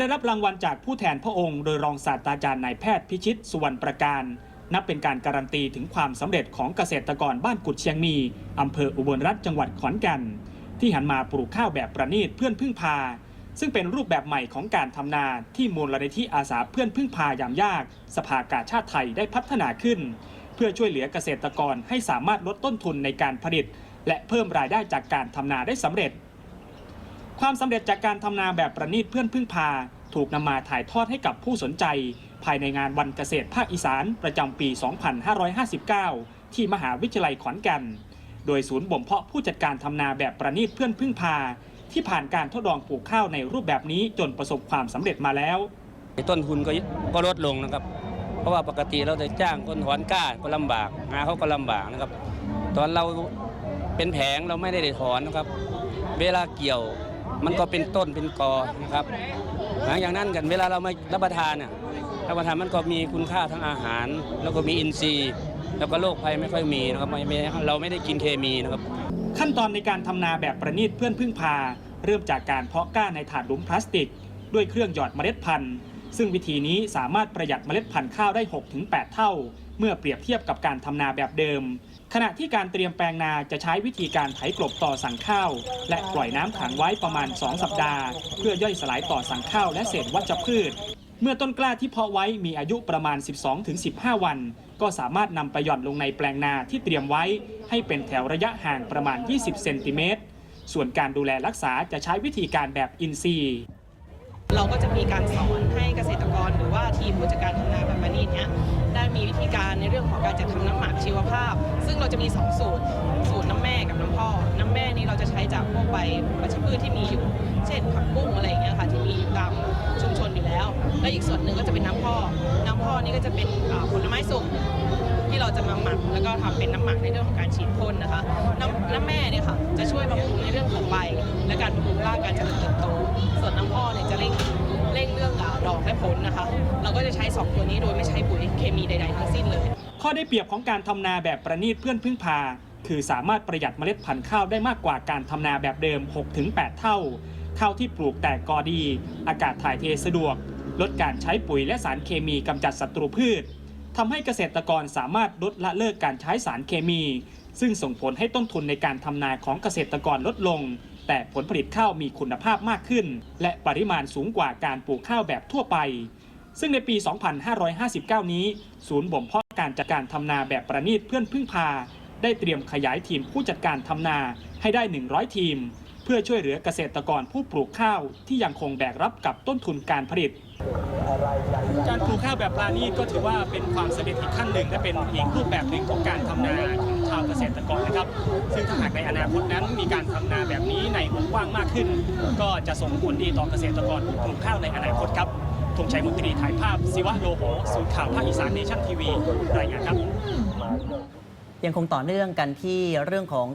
ได้รับรางวัลจากผู้แทนพระองค์โดยรองศาสตราจารย์นายแพทย์พิชิตสุวรรณประการ นับเป็นการการันตีถึงความสำเร็จของเกษตรกรบ้านกุดเชียงมีอำเภออุบลรัฐจังหวัดขอนแก่นที่หันมาปลูกข้าวแบบประณีตเพื่อนพึ่งพา ซึ่งเป็นรูปแบบใหม่ของการทำนาที่มูลนิธิอาสาเพื่อนพึ่งพายามยาก สภากาชาติไทยได้พัฒนาขึ้น เพื่อช่วยเหลือเกษตรกรให้สามารถลดต้นทุนในการผลิต และเพิ่มรายได้จากการทำนาได้สำเร็จ ความสำเร็จจากการทำนาแบบประณีตเพื่อนพึ่งพา ถูกนำมาถ่ายทอดให้กับผู้สนใจ ภายในงานวันเกษตรภาคอีสานประจำปี 2559 ที่มหาวิทยาลัยขอนแก่น โดยศูนย์บ่มเพาะผู้จัดการทำนาแบบประณีตเพื่อนพึ่งพา ที่ผ่านการทดลองปลูกข้าวในรูปแบบนี้จนประสบความสำเร็จมาแล้วต้นทุนก็ก็ลดลงนะครับ เพราะว่าปกติเราจะจ้างคนถอนก้าก็ลำบากหานเขาก็ลำบากนะครับ ตอนเราเป็นแผงเราไม่ได้ถอนนะครับ เวลาเกี่ยว มันก็เป็นต้นเป็นกอนะครับหลังจากนั้นกันเวลาเรามารับประทานน่ะรับประทานมันก็มีคุณค่าทั้งอาหาร แล้วก็มีอินทรีย์ แล้วก็โรคภัยไม่ค่อยมีนะครับไม่เราไม่ได้กินเคมีนะครับ ขั้นตอนในการทำนาแบบประณีตเพื่อนพึ่งพา เริ่มจากการเพาะกล้าในถาดหลุมพลาสติก ด้วยเครื่องหยอดเมล็ดพันธุ์ ซึ่งวิธีนี้สามารถประหยัดเมล็ดพันธุ์ข้าวได้ 6-8 เท่า เมื่อเปรียบเทียบกับการทำนาแบบเดิม ขณะที่การเตรียมแปลงนาจะใช้วิธีการไถกลบต่อสั่งข้าว และปล่อยน้ำขังไว้ประมาณ 2 สัปดาห์ เพื่อย่อยสลายต่อสั่งข้าวและเศษวัชพืช เมื่อต้นกล้าที่เพาะไว้มีอายุประมาณ 12-15 วัน ก็สามารถนำไปหย่อนลงในแปลงนาที่เตรียมไว้ ให้เป็นแถวระยะห่างประมาณ 20 เซนติเมตร ส่วนการดูแลรักษาจะใช้วิธีการแบบอินทรีย์เราก็จะมีการสอนให้เกษตรกรหรือว่าทีมผู้จัดการทำนาแบบนี้ มีวิธีการในเรื่องของการจัดทำน้ำหมักชีวภาพ ซึ่งเราจะมี 2 สูตร สูตรน้ำแม่กับน้ำพ่อ น้ำแม่นี่เราจะใช้จากพวกใบวัชพืชที่มีอยู่ เช่นผักบุ้งอะไรอย่างเงี้ยค่ะที่มีอยู่ตามชุมชนอยู่แล้ว และอีกส่วนหนึ่งก็จะเป็นน้ำพ่อ น้ำพ่อนี่ก็จะเป็นผลไม้สุกที่เราจะมาหมักแล้วก็ทำเป็นน้ำหมักในเรื่องของการฉีดพ่นนะคะ น้ำน้ำแม่เนี่ยค่ะจะช่วยบำรุงในเรื่องของใบ และการบำรุงรากการเจริญเติบโตส่วนน้ำ ดอกและผลนะคะ เราก็จะใช้สองตัวนี้โดยไม่ใช้ปุ๋ยเคมีใด ๆ ทั้งสิ้นเลย ข้อได้เปรียบของการทำนาแบบประณีตเพื่อนพึ่งพา คือสามารถประหยัดเมล็ดพันธุ์ข้าวได้มากกว่าการทำนาแบบเดิม 6-8 เท่า ข้าวที่ปลูกแตกกอดี อากาศถ่ายเทสะดวก ลดการใช้ปุ๋ยและสารเคมีกำจัดศัตรูพืชทำให้เกษตรกรสามารถลดละเลิกการใช้สารเคมี ซึ่งส่งผลให้ต้นทุนในการทำนาของเกษตรกรลดลง แต่ผลผลิตข้าวมีคุณภาพมากขึ้น และปริมาณสูงกว่าการปลูกข้าวแบบทั่วไป ซึ่งในปี 2559 นี้ ศูนย์บ่มเพาะการจัดการทำนาแบบประณีตเพื่อนพึ่งพา ได้เตรียมขยายทีมผู้จัดการทำนาให้ได้ 100 ทีม เพื่อช่วยเหลือเกษตรกรผู้ปลูกข้าวที่ยังคงแบกรับกับต้นทุนการผลิต การปลูกข้าวแบบปราณีตก็ถือว่าเป็นความสำเร็จอีกขั้นหนึ่งและเป็นอีกรูปแบบหนึ่งของการทำนาของชาวเกษตรกรนะครับ ซึ่งถ้าหากในอนาคตนั้นมีการทำนาแบบนี้ในวงกว้างมากขึ้น ก็จะส่งผลดีต่อเกษตรกรผู้ปลูกข้าวในอนาคตครับธงชัยมนตรีถ่ายภาพศิวะโลโหศูนย์ข่าวภาคอีสานเนชั่นทีวีรายงานครับ ยังคงต่อเนื่องกันที่เรื่องของ